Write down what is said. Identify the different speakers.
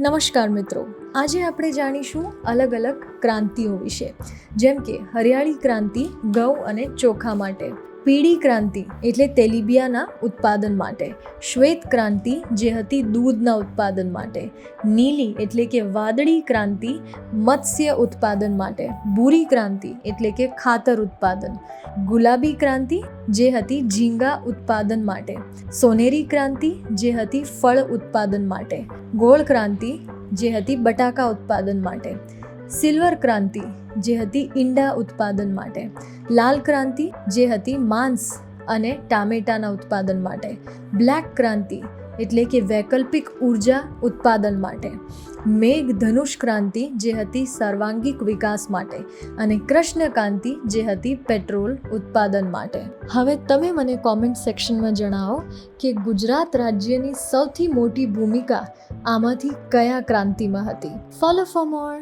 Speaker 1: નમસ્કાર મિત્રો. આજે આપણે જાણીશું અલગ અલગ ક્રાંતિઓ વિશે, જેમ કે હરિયાળી ક્રાંતિ ઘઉં અને ચોખા માટે. પીળી ક્રાંતિ એટલે તેલીબિયાના ઉત્પાદન માટે, શ્વેત ક્રાંતિ જે હતી દૂધના ઉત્પાદન માટે, નીલી એટલે કે વાદળી ક્રાંતિ મત્સ્ય ઉત્પાદન માટે, ભૂરી ક્રાંતિ એટલે કે ખાતર ઉત્પાદન, ગુલાબી ક્રાંતિ જે હતી ઝીંગા ઉત્પાદન માટે, સોનેરી ક્રાંતિ જે હતી ફળ ઉત્પાદન માટે, ગોળ ક્રાંતિ જે હતી બટાકા ઉત્પાદન માટે સિલ્વર ક્રાંતિ, જે હતી ઈંડા ઉત્પાદન માટે. લાલ ક્રાંતિ, જે હતી માંસ અને ટામેટાના ઉત્પાદન માટે. બ્લેક ક્રાંતિ, એટલે કે વૈકલ્પિક ઊર્જા ઉત્પાદન માટે. મેઘ ધનુષ ક્રાંતિ, જે હતી સર્વાંગિક વિકાસ માટે. અને કૃષ્ણકાંતિ જે હતી પેટ્રોલ ઉત્પાદન માટે. હવે તમે મને કોમેન્ટ સેક્શનમાં જણાવો કે ગુજરાત રાજ્યની સૌથી મોટી ભૂમિકા આમાંથી કયા ક્રાંતિમાં હતી. Follow for more